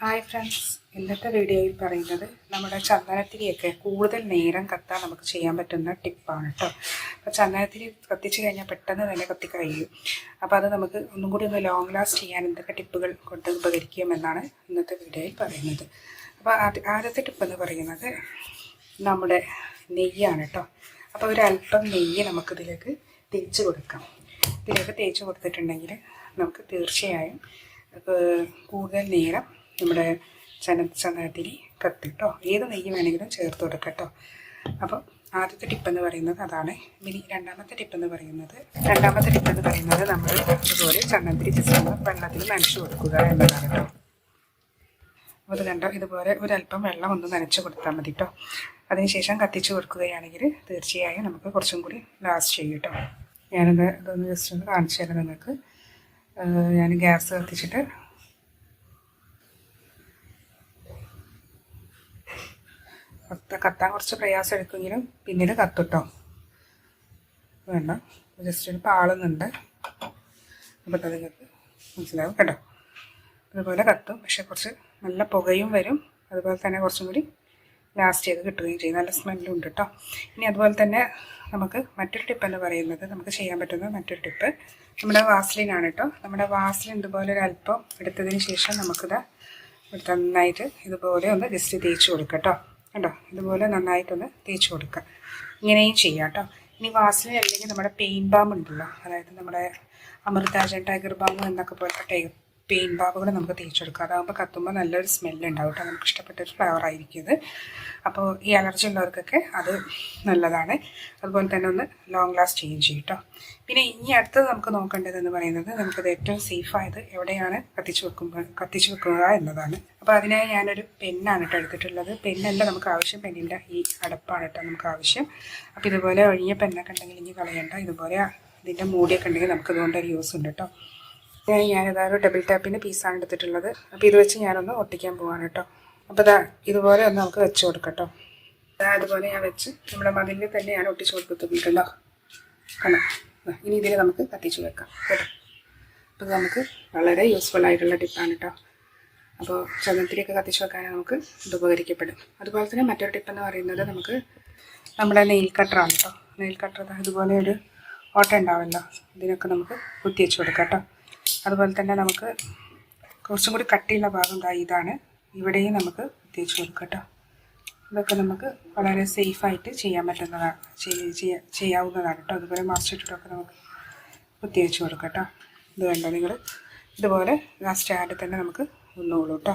Hi friends ഇന്നത്തെ വീഡിയോയിൽ പറയുന്നത് നമ്മുടെ ചന്ദനത്തിരിയൊക്കെ കൂടുതൽ നേരം കത്താൻ നമുക്ക് ചെയ്യാൻ പറ്റുന്ന ടിപ്പാണ് കേട്ടോ അപ്പോൾ ചന്ദനത്തിരി കത്തിച്ച് കഴിഞ്ഞാൽ പെട്ടെന്ന് തന്നെ കത്തി കഴിയും. അപ്പോൾ അത് നമുക്ക് ഒന്നും കൂടി ഒന്ന് ലോങ് ലാസ്റ്റ് ചെയ്യാൻ എന്തൊക്കെ ടിപ്പുകൾ കൊണ്ട് ഉപകരിക്കുമെന്നാണ് ഇന്നത്തെ വീഡിയോയിൽ പറയുന്നത്. അപ്പോൾ ആദ്യത്തെ ടിപ്പ് എന്ന് പറയുന്നത് നമ്മുടെ നെയ്യാണ് കേട്ടോ അപ്പോൾ ഒരല്പം നെയ്യ് നമുക്കിതിലേക്ക് തേച്ച് കൊടുക്കാം. ഇതിലേക്ക് തേച്ച് കൊടുത്തിട്ടുണ്ടെങ്കിൽ നമുക്ക് തീർച്ചയായും കൂടുതൽ നേരം നമ്മുടെ ചന ചനാതിരി കത്ത് കേട്ടോ ഏത് നെയ്യ് വേണമെങ്കിലും ചേർത്ത് കൊടുക്കാം കേട്ടോ അപ്പോൾ ആദ്യത്തെ ടിപ്പ് എന്ന് പറയുന്നത് അതാണ്. ഇനി രണ്ടാമത്തെ ടിപ്പ് എന്ന് പറയുന്നത് രണ്ടാമത്തെ ടിപ്പ് എന്ന് പറയുന്നത് നമ്മൾ ഇതുപോലെ ചന്നത്തിരി ജസ്റ്റ് വെള്ളത്തിൽ നനച്ചു കൊടുക്കുക എന്നതാണ് കേട്ടോ. അത് കണ്ടോ? ഇതുപോലെ ഒരല്പം വെള്ളം ഒന്ന് നനച്ച് കൊടുത്താൽ മതി കേട്ടോ. അതിനുശേഷം കത്തിച്ച് കൊടുക്കുകയാണെങ്കിൽ തീർച്ചയായും നമുക്ക് കുറച്ചും കൂടി ലാസ്റ്റ് ചെയ്യും കേട്ടോ. ഞാനത് ഇതൊന്ന് ജസ്റ്റ് ഒന്ന് കാണിച്ചു തരാം നിങ്ങൾക്ക്. ഞാൻ ഗ്യാസ് കത്തിച്ചിട്ട് കത്താൻ കുറച്ച് പ്രയാസം എടുക്കുമെങ്കിലും പിന്നീട് കത്തുട്ടോ. വേണ്ട. ജസ്റ്റ് ഒരു പാളുന്നുണ്ട്. അപ്പോൾ അത് മനസ്സിലാവും കേട്ടോ. അതുപോലെ കത്തും. പക്ഷെ കുറച്ച് നല്ല പുകയും വരും. അതുപോലെ തന്നെ കുറച്ചും കൂടി ലാസ്റ്റ് ചെയ്ത് കിട്ടുകയും ചെയ്യും. നല്ല സ്മെല്ലും ഉണ്ട് കേട്ടോ. ഇനി അതുപോലെ തന്നെ നമുക്ക് മറ്റൊരു ടിപ്പ് എന്ന് പറയുന്നത് നമുക്ക് ചെയ്യാൻ പറ്റുന്ന മറ്റൊരു ടിപ്പ് നമ്മുടെ വാസ്ലിനാണ് കേട്ടോ. നമ്മുടെ വാസ്ലിൻ ഇതുപോലെ ഒരു അല്പം എടുത്തതിന് ശേഷം നമുക്കിത് നന്നായിട്ട് ഇതുപോലെ ഒന്ന് ജസ്റ്റ് തേച്ച് കൊടുക്കാം കേട്ടോ. കണ്ടോ? ഇതുപോലെ നന്നായിട്ടൊന്ന് തേച്ച് കൊടുക്കുക. ഇങ്ങനെയും ചെയ്യാം കേട്ടോ. ഇനി വാസ്ലിൻ അല്ലെങ്കിൽ നമ്മുടെ പെയിൻ ബാം ഉണ്ടല്ലോ. അതായത് നമ്മുടെ അമൃതാജൻ ടൈഗർ ബാം എന്നൊക്കെ പോലത്തെ ടൈ പെയിൻ ബാം നമുക്ക് തേച്ചെടുക്കാം അതാകുമ്പോൾ കത്തുമ്പോൾ നല്ലൊരു സ്മെല്ല് ഉണ്ടാവും കേട്ടോ. നമുക്ക് ഇഷ്ടപ്പെട്ടൊരു ഫ്ലവർ ആയിരിക്കും ഇത്. അപ്പോൾ ഈ അലർജി ഉള്ളവർക്കൊക്കെ അത് നല്ലതാണ്. അതുപോലെ തന്നെ ഒന്ന് ലോങ് ലാസ്റ്റ് ചെയ്യുകയും ചെയ്യും കേട്ടോ പിന്നെ ഇനി അടുത്തത് നമുക്ക് നോക്കേണ്ടതെന്ന് പറയുന്നത് നമുക്കത് ഏറ്റവും സേഫായത് എവിടെയാണ് കത്തിച്ചു വെക്കുമ്പോൾ കത്തിച്ചു വെക്കുക എന്നതാണ്. അപ്പോൾ അതിനായി ഞാനൊരു പെന്നാണ് കേട്ടോ എടുത്തിട്ടുള്ളത്. പെന്നല്ല നമുക്ക് ആവശ്യം. പെന്നിന്റെ ഈ അടപ്പാണ് കേട്ടോ നമുക്ക് ആവശ്യം. അപ്പോൾ ഇതുപോലെ ഒഴിഞ്ഞ പെന്നൊക്കെ ഉണ്ടെങ്കിൽ ഇനി കളയണ്ട. ഇതുപോലെ ഇതിന്റെ മൂടിയൊക്കെ ഉണ്ടെങ്കിൽ നമുക്ക് ഇതുകൊണ്ട് ഒരു യൂസ് ഉണ്ട് കേട്ടോ ഞാൻ ഒരു ഡബിൾ ടാപ്പിന്റെ പീസാണ് എടുത്തിട്ടുള്ളത്. അപ്പോൾ ഇത് വെച്ച് ഞാനൊന്ന് ഒട്ടിക്കാൻ പോവാണ് കേട്ടോ അപ്പോൾ ഇതാ ഇതുപോലെ ഒന്ന് നമുക്ക് വെച്ച് കൊടുക്കട്ടോ. കേട്ടോ ഇതാ ഇതുപോലെ ഞാൻ വെച്ച് നമ്മുടെ മതിലിൽ തന്നെ ഞാൻ ഒട്ടിച്ച് കൊടുത്തിട്ടുണ്ടല്ലോ. കണ്ടോ? ഇനി ഇതിൽ നമുക്ക് കത്തിച്ച് വെക്കാം. കേട്ടോ? അപ്പോൾ നമുക്ക് വളരെ യൂസ്ഫുൾ ആയിട്ടുള്ള ടിപ്പാണ് കേട്ടോ. അപ്പോൾ ചന്ദനത്തിരിയൊക്കെ കത്തിച്ച് വെക്കാൻ നമുക്ക് ഇത് ഉപകരിക്കപ്പെടും. അതുപോലെ തന്നെ മറ്റൊരു ടിപ്പെന്ന് പറയുന്നത് നമുക്ക് നമ്മുടെ നെയിൽ കട്ടറാണ് കേട്ടോ. നെയിൽ കട്ടർ ഇതുപോലെ ഒരു ഓട്ട ഉണ്ടാവുമല്ലോ ഇതിനൊക്കെ നമുക്ക് കുത്തി വെച്ച് കൊടുക്കാം കേട്ടോ. അതുപോലെ തന്നെ നമുക്ക് കുറച്ചും കൂടി കട്ടിയുള്ള ഭാഗം ഇതാണ്. ഇവിടെയും നമുക്ക് തേച്ച് കൊടുക്കട്ടോ. കൊടുക്കാം കേട്ടോ ഇതൊക്കെ നമുക്ക് വളരെ സേഫായിട്ട് ചെയ്യാൻ പറ്റുന്നതാണ് ചെയ്യ- ചെയ്യ- ചെയ്യാവുന്നതാണ് കേട്ടോ. അതുപോലെ മാസ്റ്റർട്ടൊക്കെ നമുക്ക് കുത്തി വെച്ച് കൊടുക്കാം കേട്ടോ ഇത് വേണ്ട നിങ്ങൾ ഇതുപോലെ ആ സ്റ്റാൻഡിൽ തന്നെ നമുക്ക് നിന്നോളൂ കേട്ടോ.